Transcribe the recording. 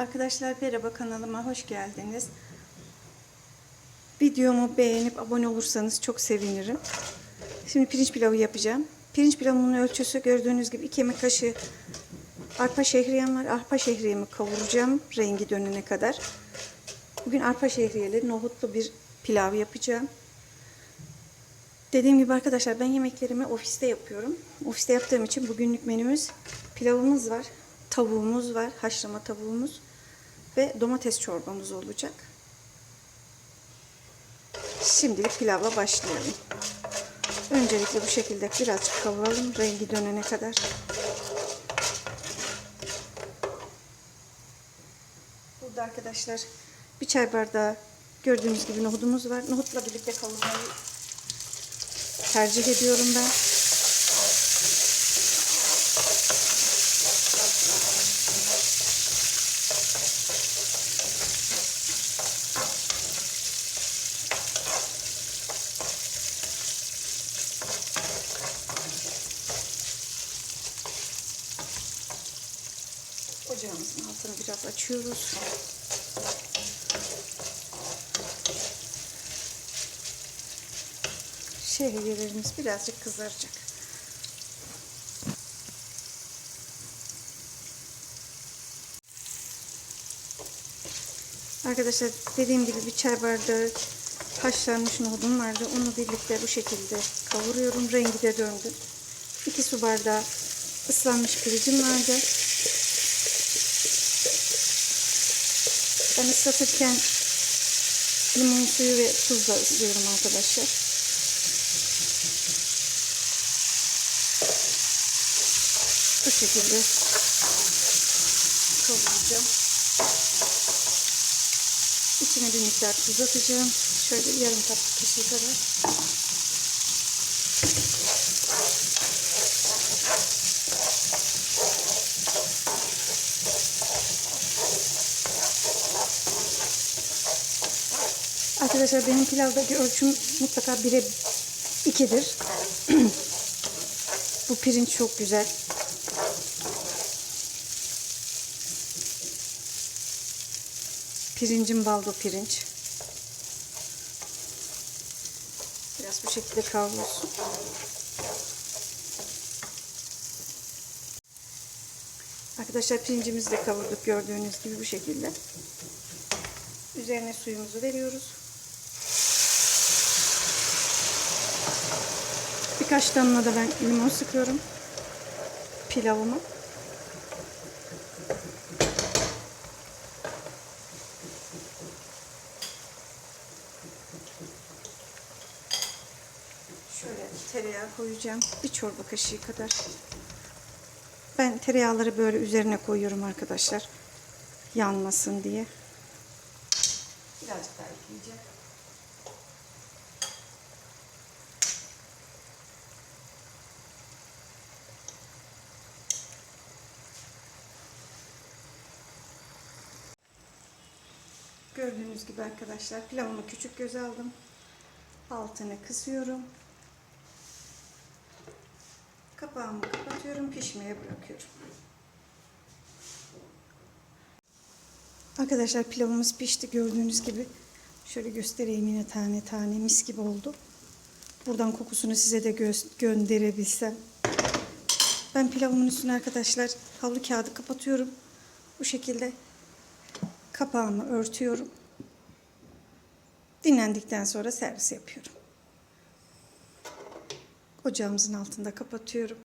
Arkadaşlar merhaba kanalıma hoş geldiniz. Videomu beğenip abone olursanız çok sevinirim. Şimdi pirinç pilavı yapacağım. Pirinç pilavımın ölçüsü gördüğünüz gibi 2 yemek kaşığı arpa şehriyem var. Arpa şehriyemi kavuracağım rengi dönene kadar. Bugün arpa şehriyeli nohutlu bir pilav yapacağım. Dediğim gibi arkadaşlar ben yemeklerimi ofiste yapıyorum. Ofiste yaptığım için bugünlük menümüz pilavımız var, tavuğumuz var, haşlama tavuğumuz ve domates çorbamız olacak. Şimdilik pilavla başlayalım. Öncelikle bu şekilde birazcık kavuralım rengi dönene kadar. Burada arkadaşlar bir çay bardağı gördüğünüz gibi nohudumuz var. Nohutla birlikte kavurmayı tercih ediyorum ben. Ocağımızın altını biraz açıyoruz. Şehriyelerimiz birazcık kızaracak. Arkadaşlar dediğim gibi bir çay bardağı haşlanmış nohudum vardı. Onu birlikte bu şekilde kavuruyorum. Rengi de döndü. 2 su bardağı ıslanmış pirincim vardı. Ben ıslatırken limon suyu ve tuzla ıslıyorum arkadaşlar. Bu şekilde kavuracağım. İçine bir miktar tuz atacağım. Şöyle yarım tatlı kaşığı kadar. Arkadaşlar benim pilavdaki ölçüm mutlaka 1'e 2'dir. Bu pirinç çok güzel. Pirincim baldo pirinç. Biraz bu şekilde kavrulsun. Arkadaşlar pirincimizi de kavurduk gördüğünüz gibi bu şekilde. Üzerine suyumuzu veriyoruz. Birkaç damla da ben limon sıkıyorum pilavıma. Şöyle tereyağı koyacağım. Bir çorba kaşığı kadar. Ben tereyağları böyle üzerine koyuyorum arkadaşlar. Yanmasın diye. Birazcık daha ekleyeceğim. Gördüğünüz gibi arkadaşlar pilavımı küçük göz aldım. Altını kısıyorum. Kapağımı kapatıyorum. Pişmeye bırakıyorum. Arkadaşlar pilavımız pişti gördüğünüz gibi. Şöyle göstereyim yine tane tane mis gibi oldu. Buradan kokusunu size de gö gönderebilsem. Ben pilavımın üstüne arkadaşlar havlu kağıdı kapatıyorum. Bu şekilde kapağımı örtüyorum. Dinlendikten sonra servis yapıyorum. Ocağımızın altında kapatıyorum.